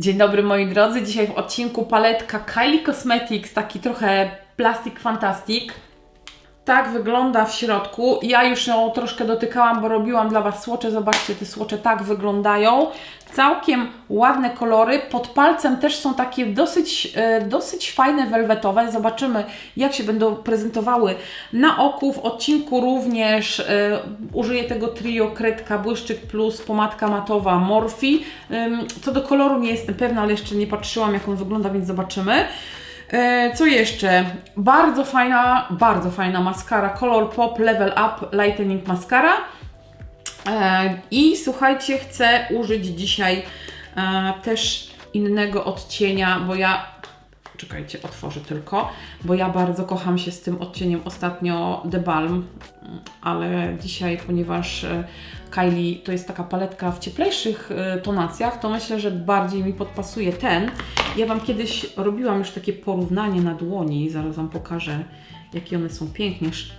Dzień dobry moi drodzy. Dzisiaj w odcinku paletka Kylie Cosmetics, taki trochę plastik fantastic. Tak wygląda w środku. Ja już ją troszkę dotykałam, bo robiłam dla Was słocze. Zobaczcie, te słocze tak wyglądają. Całkiem ładne kolory. Pod palcem też są takie dosyć, e, dosyć fajne welwetowe. Zobaczymy, jak się będą prezentowały na oku. W odcinku również e, użyję tego trio Kredka Błyszczyk plus pomadka matowa Morphe. Co do koloru nie jestem pewna, ale jeszcze nie patrzyłam, jak on wygląda, więc zobaczymy. E, Co jeszcze? Bardzo fajna, bardzo fajna maskara Color Pop Level Up Lightening Mascara. E, I słuchajcie, chcę użyć dzisiaj e, też innego odcienia, bo ja. Czekajcie, otworzę tylko, bo ja bardzo kocham się z tym odcieniem ostatnio The Balm, ale dzisiaj, ponieważ e, Kylie to jest taka paletka w cieplejszych e, tonacjach, to myślę, że bardziej mi podpasuje ten. Ja Wam kiedyś robiłam już takie porównanie na dłoni, zaraz Wam pokażę jakie one są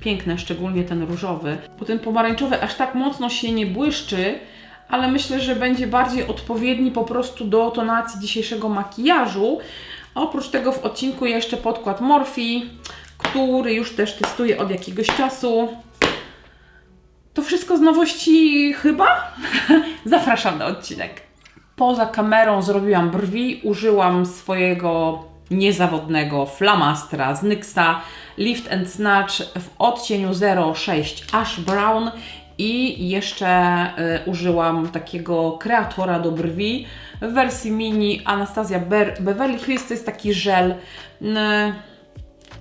piękne, szczególnie ten różowy. Bo ten pomarańczowy aż tak mocno się nie błyszczy, ale myślę, że będzie bardziej odpowiedni po prostu do tonacji dzisiejszego makijażu. Oprócz tego w odcinku jeszcze podkład Morphe, który już też testuję od jakiegoś czasu. To wszystko z nowości chyba? Zapraszam na odcinek. Poza kamerą zrobiłam brwi, użyłam swojego niezawodnego flamastra z NYXa Lift and Snatch w odcieniu 06 Ash Brown i jeszcze y, użyłam takiego kreatora do brwi w wersji mini Anastasia Beverly Hills. To jest taki żel.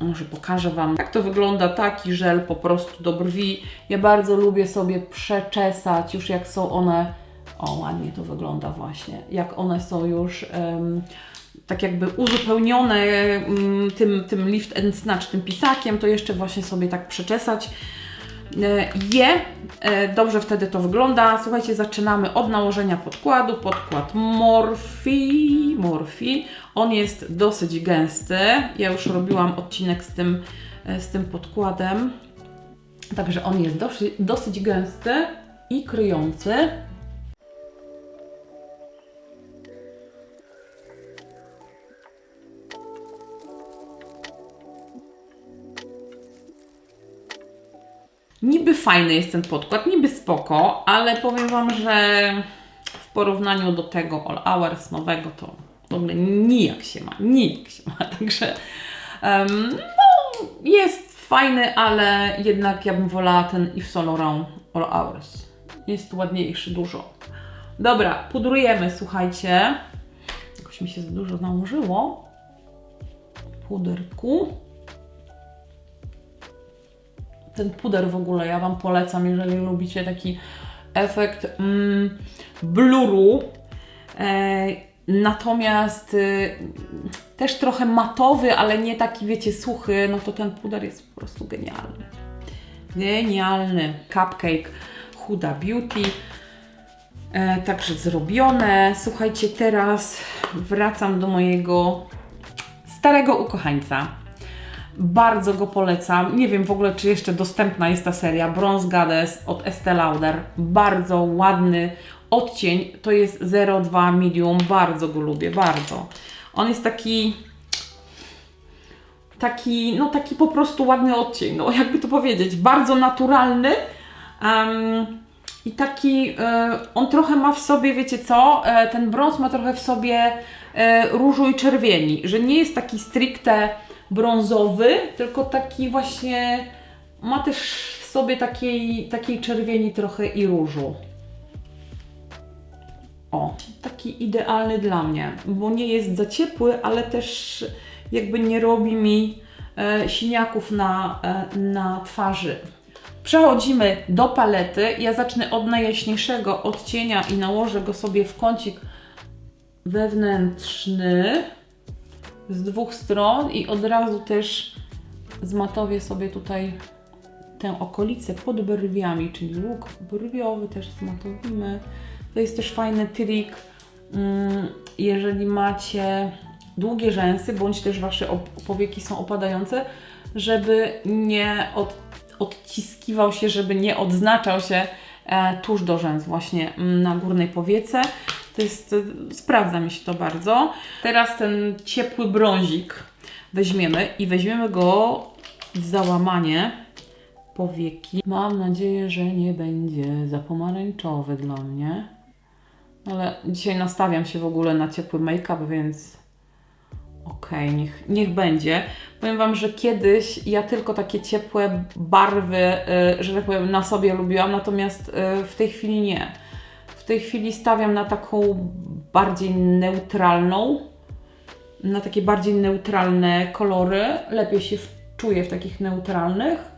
może pokażę Wam, jak to wygląda taki żel po prostu do brwi. Ja bardzo lubię sobie przeczesać, już jak są one, o ładnie to wygląda właśnie, jak one są już tak jakby uzupełnione tym, tym lift and snatch, tym pisakiem, to jeszcze właśnie sobie tak przeczesać je. E, Dobrze wtedy to wygląda. Słuchajcie, zaczynamy od nałożenia podkładu. Podkład Morphe. Morphe. On jest dosyć gęsty. Ja już robiłam odcinek z tym, e, z tym podkładem. Także on jest dosyć, dosyć gęsty i kryjący. Niby fajny jest ten podkład, niby spoko, ale powiem Wam, że w porównaniu do tego All Hours nowego to w ogóle nijak się ma, nijak się ma, także em, no, jest fajny, ale jednak ja bym wolała ten Yves Saint Laurent All Hours. Jest ładniejszy dużo. Dobra, pudrujemy, słuchajcie. Jakoś mi się za dużo nałożyło. Puderku ten puder w ogóle ja Wam polecam, jeżeli lubicie taki efekt mm, bluru. E, natomiast y, też trochę matowy, ale nie taki, wiecie, suchy, no to ten puder jest po prostu genialny. Genialny. Cupcake Huda Beauty. E, także zrobione. Słuchajcie, teraz wracam do mojego starego ukochańca. Bardzo go polecam. Nie wiem w ogóle, czy jeszcze dostępna jest ta seria. Bronze Goddess od Estee Lauder. Bardzo ładny odcień. To jest 02 medium. Bardzo go lubię, bardzo. On jest taki taki, no taki po prostu ładny odcień, no jakby to powiedzieć, bardzo naturalny em, i taki, e, on trochę ma w sobie, wiecie co, e, ten brąz ma trochę w sobie e, różu i czerwieni, że nie jest taki stricte brązowy, tylko taki właśnie, ma też w sobie takiej, takiej czerwieni trochę i różu. O, taki idealny dla mnie, bo nie jest za ciepły, ale też jakby nie robi mi e, siniaków na, e, na twarzy. Przechodzimy do palety. Ja zacznę od najjaśniejszego odcienia i nałożę go sobie w kącik wewnętrzny z dwóch stron i od razu też zmatowię sobie tutaj tę okolicę pod brwiami, czyli łuk brwiowy też zmatowimy. To jest też fajny trik, mm, jeżeli macie długie rzęsy, bądź też Wasze powieki są opadające, żeby nie od, odciskiwał się, żeby nie odznaczał się e, tuż do rzęs właśnie mm, na górnej powiece. To jest, sprawdza mi się to bardzo. Teraz ten ciepły brązik weźmiemy i weźmiemy go w załamanie powieki. Mam nadzieję, że nie będzie za pomarańczowy dla mnie. Ale dzisiaj nastawiam się w ogóle na ciepły make-up, więc okej, niech, niech będzie. Powiem Wam, że kiedyś ja tylko takie ciepłe barwy, y, że tak powiem, na sobie lubiłam, natomiast y, w tej chwili nie. W tej chwili stawiam na taką bardziej neutralną, na takie bardziej neutralne kolory. Lepiej się czuję w takich neutralnych.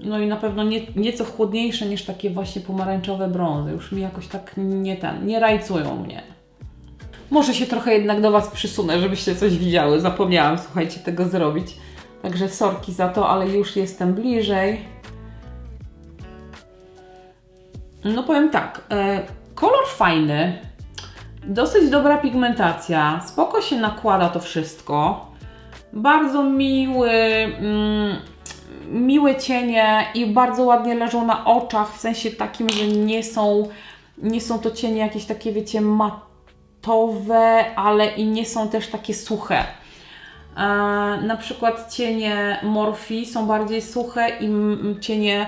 No i na pewno nie, nieco chłodniejsze niż takie właśnie pomarańczowe brązy. Już mi jakoś tak nie ten, nie rajcują mnie. Może się trochę jednak do Was przysunę, żebyście coś widziały. Zapomniałam, słuchajcie, tego zrobić. Także sorki za to, ale już jestem bliżej. No powiem tak, e, kolor fajny, dosyć dobra pigmentacja, spoko się nakłada to wszystko. Bardzo miły, mm, miłe cienie i bardzo ładnie leżą na oczach, w sensie takim, że nie są, nie są to cienie jakieś takie, wiecie, matowe, ale i nie są też takie suche. E, na przykład cienie Morphe są bardziej suche i cienie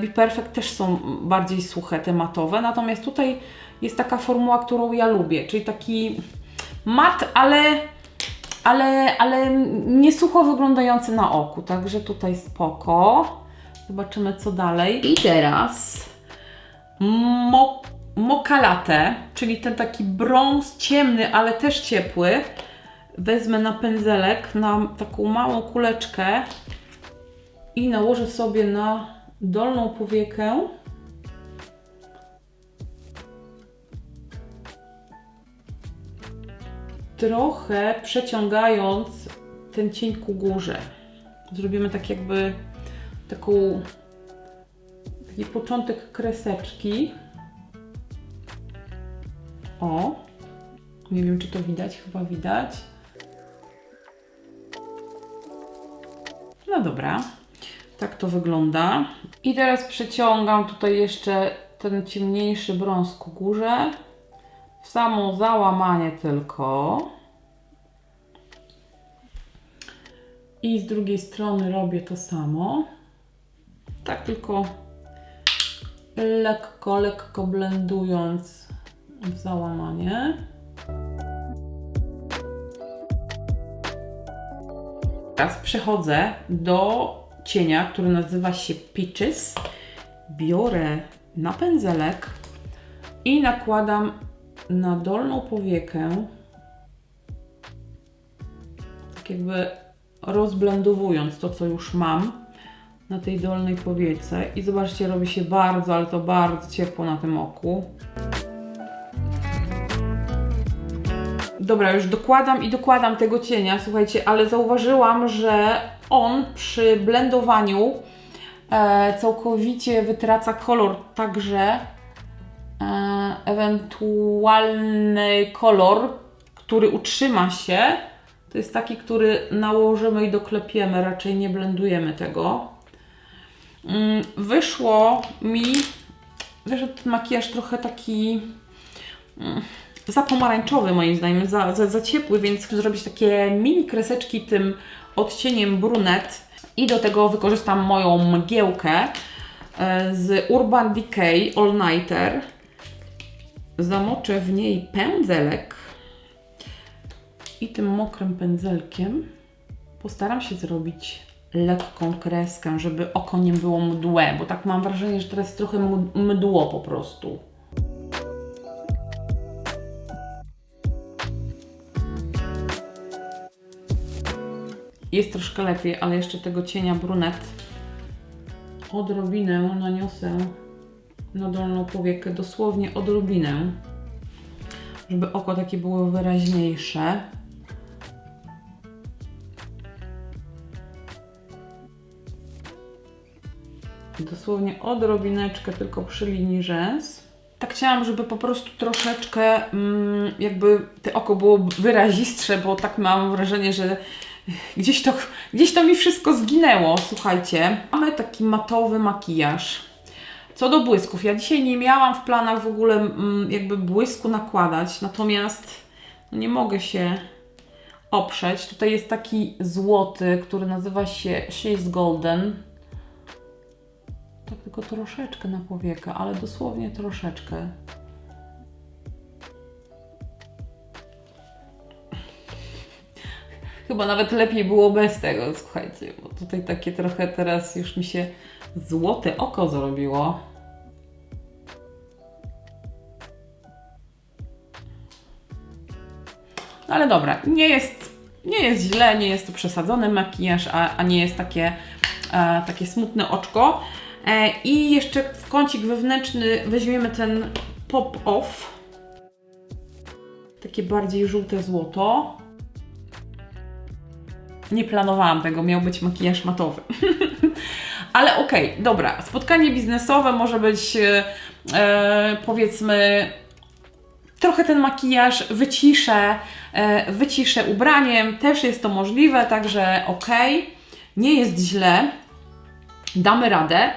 Be Perfect też są bardziej suche, te matowe. Natomiast tutaj jest taka formuła, którą ja lubię, czyli taki mat, ale, ale, ale nie sucho wyglądający na oku. Także tutaj spoko. Zobaczymy co dalej. I teraz mo, mocha latte, czyli ten taki brąz ciemny, ale też ciepły. Wezmę na pędzelek, na taką małą kuleczkę i nałożę sobie na dolną powiekę. Trochę przeciągając ten cień ku górze. Zrobimy tak jakby taką taki początek kreseczki. O, nie wiem czy to widać, chyba widać. No dobra, tak to wygląda. I teraz przeciągam tutaj jeszcze ten ciemniejszy brąz ku górze. W samo załamanie tylko. I z drugiej strony robię to samo. Tak tylko lekko, lekko blendując w załamanie. Teraz przechodzę do cienia, który nazywa się Peaches. Biorę na pędzelek i nakładam na dolną powiekę, tak jakby rozblendowując to, co już mam na tej dolnej powiece. I zobaczcie, robi się bardzo, ale to bardzo ciepło na tym oku. Dobra, już dokładam i dokładam tego cienia, słuchajcie, ale zauważyłam, że on przy blendowaniu e, całkowicie wytraca kolor, także e, ewentualny kolor, który utrzyma się, to jest taki, który nałożymy i doklepiemy, raczej nie blendujemy tego. Mm, Wyszło mi, wyszedł ten makijaż trochę taki mm, za pomarańczowy moim zdaniem, za, za, za ciepły, więc chcę zrobić takie mini kreseczki tym odcieniem brunet i do tego wykorzystam moją mgiełkę e, z Urban Decay All Nighter. Zamoczę w niej pędzelek i tym mokrym pędzelkiem postaram się zrobić lekką kreskę, żeby oko nie było mdłe, bo tak mam wrażenie, że teraz trochę md- mdło po prostu. Jest troszkę lepiej, ale jeszcze tego cienia brunet odrobinę naniosę na dolną powiekę, dosłownie odrobinę, żeby oko takie było wyraźniejsze. Dosłownie odrobineczkę tylko przy linii rzęs. Tak chciałam, żeby po prostu troszeczkę mm, jakby te oko było wyrazistsze, bo tak mam wrażenie, że gdzieś to, gdzieś to mi wszystko zginęło, słuchajcie. Mamy taki matowy makijaż. Co do błysków, ja dzisiaj nie miałam w planach w ogóle mm, jakby błysku nakładać, natomiast nie mogę się oprzeć. Tutaj jest taki złoty, który nazywa się She's Golden. Tak tylko troszeczkę na powiekę, ale dosłownie troszeczkę. Chyba nawet lepiej było bez tego, słuchajcie, bo tutaj takie trochę teraz już mi się złote oko zrobiło. No ale dobra, nie jest, nie jest źle, nie jest to przesadzony makijaż, a, a nie jest takie, e, takie smutne oczko. E, I jeszcze w kącik wewnętrzny weźmiemy ten pop-off. Takie bardziej żółte złoto. Nie planowałam tego, miał być makijaż matowy. Ale okej, dobra. Spotkanie biznesowe może być e, e, powiedzmy trochę ten makijaż wyciszę, e, wyciszę ubraniem, też jest to możliwe, także okej, nie jest źle, damy radę.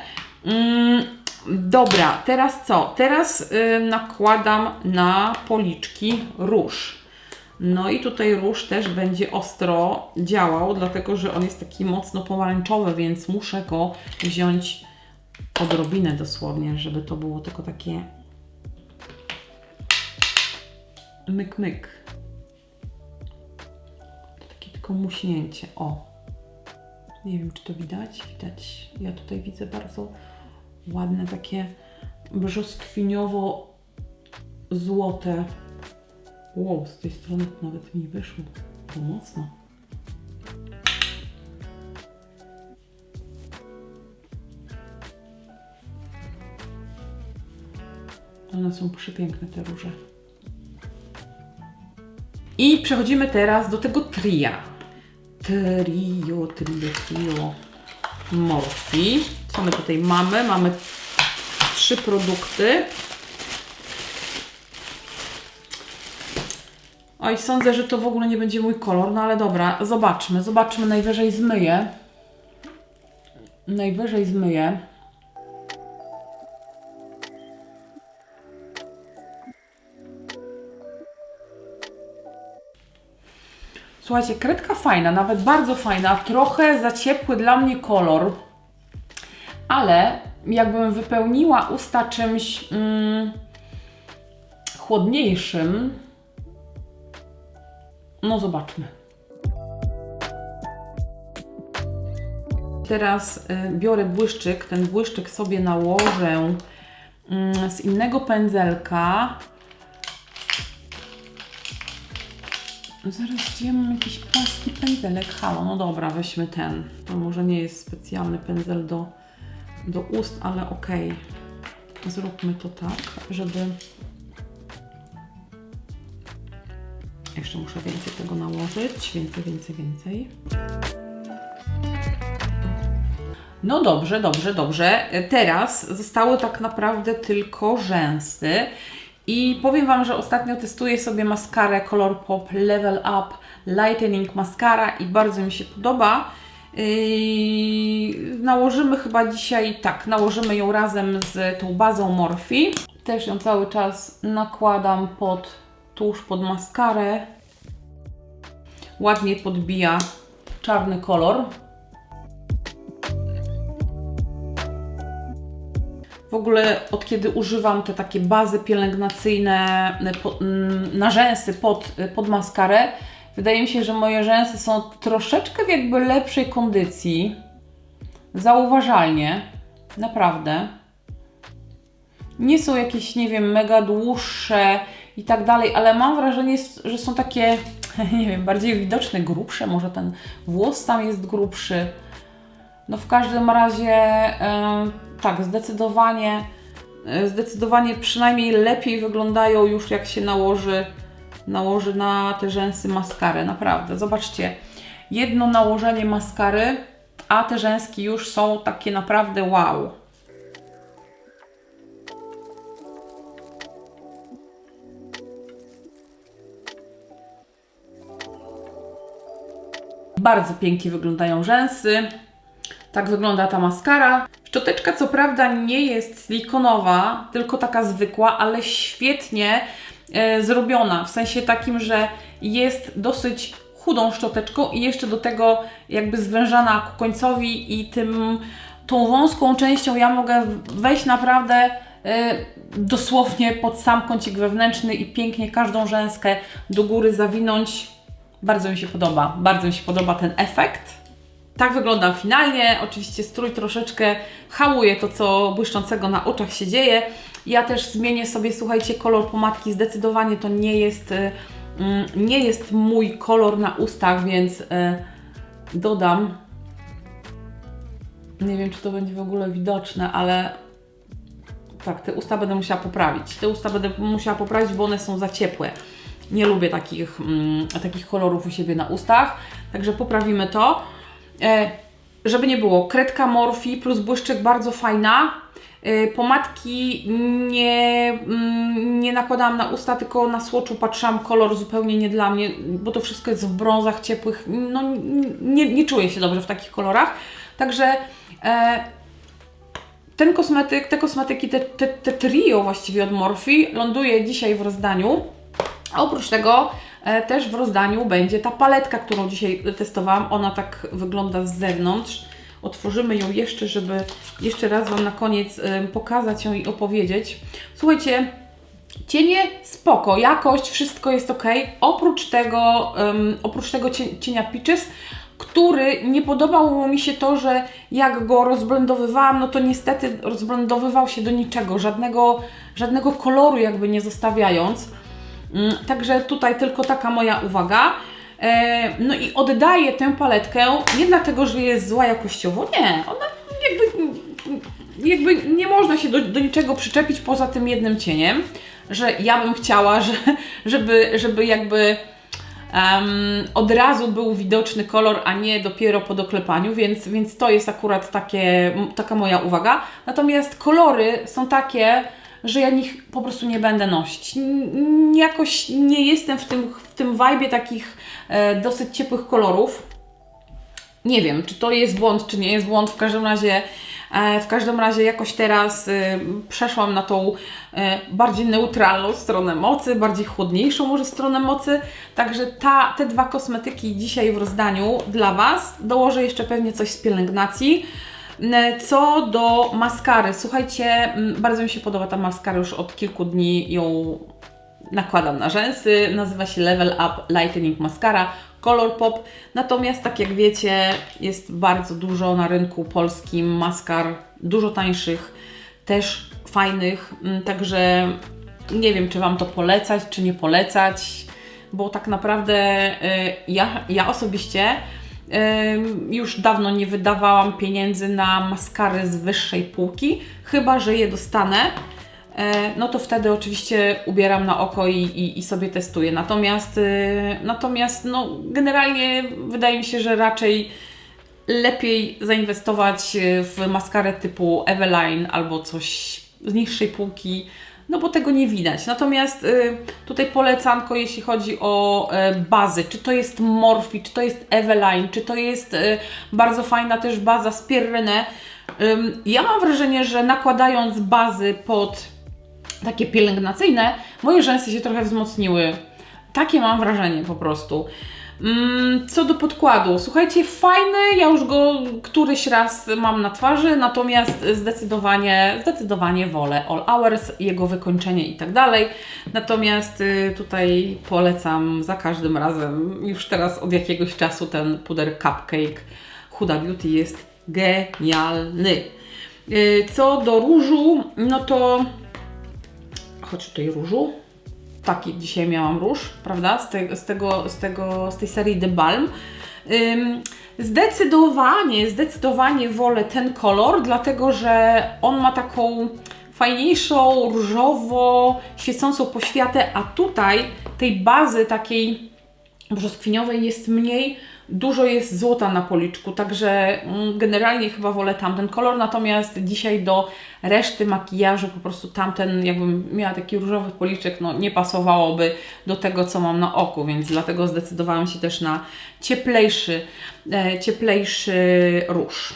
Mm, dobra, teraz co? Teraz y, nakładam na policzki róż. No i tutaj róż też będzie ostro działał, dlatego że on jest taki mocno pomarańczowy, więc muszę go wziąć odrobinę dosłownie, żeby to było tylko takie myk myk. Takie tylko muśnięcie. O. Nie wiem, czy to widać. Widać. Ja tutaj widzę bardzo ładne takie brzoskwiniowo złote Wow, z tej strony nawet mi wyszło. To mocno. One są przepiękne, te róże. I przechodzimy teraz do tego tria. Trio, trio, trio. Morphe. Co my tutaj mamy? Mamy trzy produkty. Oj, sądzę, że to w ogóle nie będzie mój kolor, no ale dobra, zobaczmy, zobaczmy, najwyżej zmyję. Najwyżej zmyję. Słuchajcie, kredka fajna, nawet bardzo fajna, trochę za ciepły dla mnie kolor, ale jakbym wypełniła usta czymś mm, chłodniejszym, no zobaczmy. Teraz y, biorę błyszczyk, ten błyszczyk sobie nałożę mm, z innego pędzelka. Zaraz, gdzie mam jakiś płaski pędzelek? Halo, no dobra, weźmy ten. To może nie jest specjalny pędzel do, do ust, ale okej. Zróbmy to tak, żeby Jeszcze muszę więcej tego nałożyć. Więcej, więcej, więcej. No dobrze, dobrze, dobrze. Teraz zostały tak naprawdę tylko rzęsy. I powiem Wam, że ostatnio testuję sobie maskarę Color Pop Level Up Lightening Mascara i bardzo mi się podoba. Yy, nałożymy chyba dzisiaj, tak, nałożymy ją razem z tą bazą Morphe. Też ją cały czas nakładam pod tuż pod maskarę. Ładnie podbija czarny kolor. W ogóle od kiedy używam te takie bazy pielęgnacyjne mm, na rzęsy pod, pod maskarę, wydaje mi się, że moje rzęsy są troszeczkę w jakby lepszej kondycji. Zauważalnie. Naprawdę. Nie są jakieś, nie wiem, mega dłuższe i tak dalej, ale mam wrażenie, że są takie, nie wiem, bardziej widoczne, grubsze, może ten włos tam jest grubszy. No w każdym razie, tak, zdecydowanie, yy, zdecydowanie przynajmniej lepiej wyglądają już jak się nałoży, nałoży na te rzęsy maskarę, naprawdę. Zobaczcie, jedno nałożenie maskary, a te rzęski już są takie naprawdę wow. Bardzo pięknie wyglądają rzęsy. Tak wygląda ta maskara. Szczoteczka co prawda nie jest silikonowa, tylko taka zwykła, ale świetnie e, zrobiona. W sensie takim, że jest dosyć chudą szczoteczką i jeszcze do tego jakby zwężana ku końcowi i tym tą wąską częścią ja mogę wejść naprawdę e, dosłownie pod sam kącik wewnętrzny i pięknie każdą rzęskę do góry zawinąć. Bardzo mi się podoba, bardzo mi się podoba ten efekt. Tak wyglądam finalnie. Oczywiście strój troszeczkę hałuje to, co błyszczącego na oczach się dzieje. Ja też zmienię sobie, słuchajcie, kolor pomadki. Zdecydowanie to nie jest, y, mm, nie jest mój kolor na ustach, więc y, dodam. Nie wiem, czy to będzie w ogóle widoczne, ale tak, te usta będę musiała poprawić. Te usta będę musiała poprawić, bo one są za ciepłe. Nie lubię takich, mm, takich kolorów u siebie na ustach, także poprawimy to. E, żeby nie było, kredka Morphe plus błyszczyk bardzo fajna. E, pomadki nie, mm, nie nakładałam na usta, tylko na słoczu patrzyłam kolor zupełnie nie dla mnie, bo to wszystko jest w brązach ciepłych. No, nie, nie czuję się dobrze w takich kolorach. Także e, ten kosmetyk, te kosmetyki, te, te, te trio właściwie od Morphe ląduje dzisiaj w rozdaniu. A oprócz tego e, też w rozdaniu będzie ta paletka, którą dzisiaj testowałam. Ona tak wygląda z zewnątrz. Otworzymy ją jeszcze, żeby jeszcze raz Wam na koniec e, pokazać ją i opowiedzieć. Słuchajcie, cienie spoko, jakość, wszystko jest ok. Oprócz tego, um, oprócz tego cienia Peaches, który nie podobało mi się to, że jak go rozblendowywałam, no to niestety rozblendowywał się do niczego, żadnego, żadnego koloru jakby nie zostawiając. Mm, także tutaj tylko taka moja uwaga. E, no i oddaję tę paletkę nie dlatego, że jest zła jakościowo, nie. Ona jakby, jakby nie można się do, do niczego przyczepić poza tym jednym cieniem, że ja bym chciała, że, żeby, żeby jakby um, od razu był widoczny kolor, a nie dopiero po doklepaniu, więc, więc to jest akurat takie, taka moja uwaga. Natomiast kolory są takie, że ja nich po prostu nie będę nosić. Jakoś nie jestem w tym, w tym vibe takich e, dosyć ciepłych kolorów. Nie wiem, czy to jest błąd, czy nie jest błąd. W każdym razie, e, w każdym razie jakoś teraz e, przeszłam na tą e, bardziej neutralną stronę mocy, bardziej chłodniejszą może stronę mocy. Także ta, te dwa kosmetyki dzisiaj w rozdaniu dla Was. Dołożę jeszcze pewnie coś z pielęgnacji. Co do maskary, słuchajcie, bardzo mi się podoba ta maskara, już od kilku dni ją nakładam na rzęsy. Nazywa się Level Up Lightening Mascara Color Pop. Natomiast, tak jak wiecie, jest bardzo dużo na rynku polskim maskar, dużo tańszych, też fajnych. Także nie wiem, czy Wam to polecać, czy nie polecać, bo tak naprawdę y, ja, ja osobiście już dawno nie wydawałam pieniędzy na maskary z wyższej półki, chyba że je dostanę. E, no to wtedy oczywiście ubieram na oko i, i, i sobie testuję. Natomiast, y, natomiast no, generalnie wydaje mi się, że raczej lepiej zainwestować w maskarę typu Eveline albo coś z niższej półki, no bo tego nie widać. Natomiast y, tutaj polecanko, jeśli chodzi o y, bazy, czy to jest Morphe, czy to jest Eveline, czy to jest y, bardzo fajna też baza z Pierrenne. Ja mam wrażenie, że nakładając bazy pod takie pielęgnacyjne, moje rzęsy się trochę wzmocniły. Takie mam wrażenie po prostu. Mm, co do podkładu, słuchajcie, fajny, ja już go któryś raz mam na twarzy, natomiast zdecydowanie, zdecydowanie wolę All Hours, jego wykończenie i tak dalej. Natomiast y, tutaj polecam za każdym razem, już teraz od jakiegoś czasu ten puder Cupcake Huda Beauty jest genialny. Y, co do różu, no to chodź tutaj różu taki dzisiaj miałam róż, prawda, z, te, z, tego, z, tego, z tej serii The Balm. Ym, zdecydowanie, zdecydowanie wolę ten kolor, dlatego że on ma taką fajniejszą, różowo świecącą poświatę, a tutaj tej bazy takiej brzoskwiniowej jest mniej, Dużo jest złota na policzku, także mm, generalnie chyba wolę tamten kolor, natomiast dzisiaj do reszty makijażu po prostu tamten, jakbym miała taki różowy policzek, no nie pasowałoby do tego, co mam na oku, więc dlatego zdecydowałam się też na cieplejszy, e, cieplejszy róż.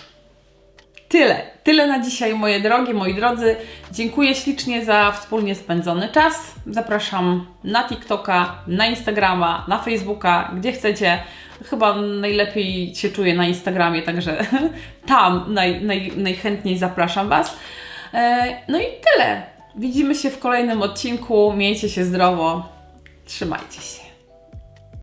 tyle. Tyle na dzisiaj, moje drogie, moi drodzy. Dziękuję ślicznie za wspólnie spędzony czas. Zapraszam na TikToka, na Instagrama, na Facebooka, gdzie chcecie. Chyba najlepiej się czuję na Instagramie, także tam naj, naj, najchętniej zapraszam Was. E, No i tyle. Widzimy się w kolejnym odcinku. Miejcie się zdrowo. Trzymajcie się.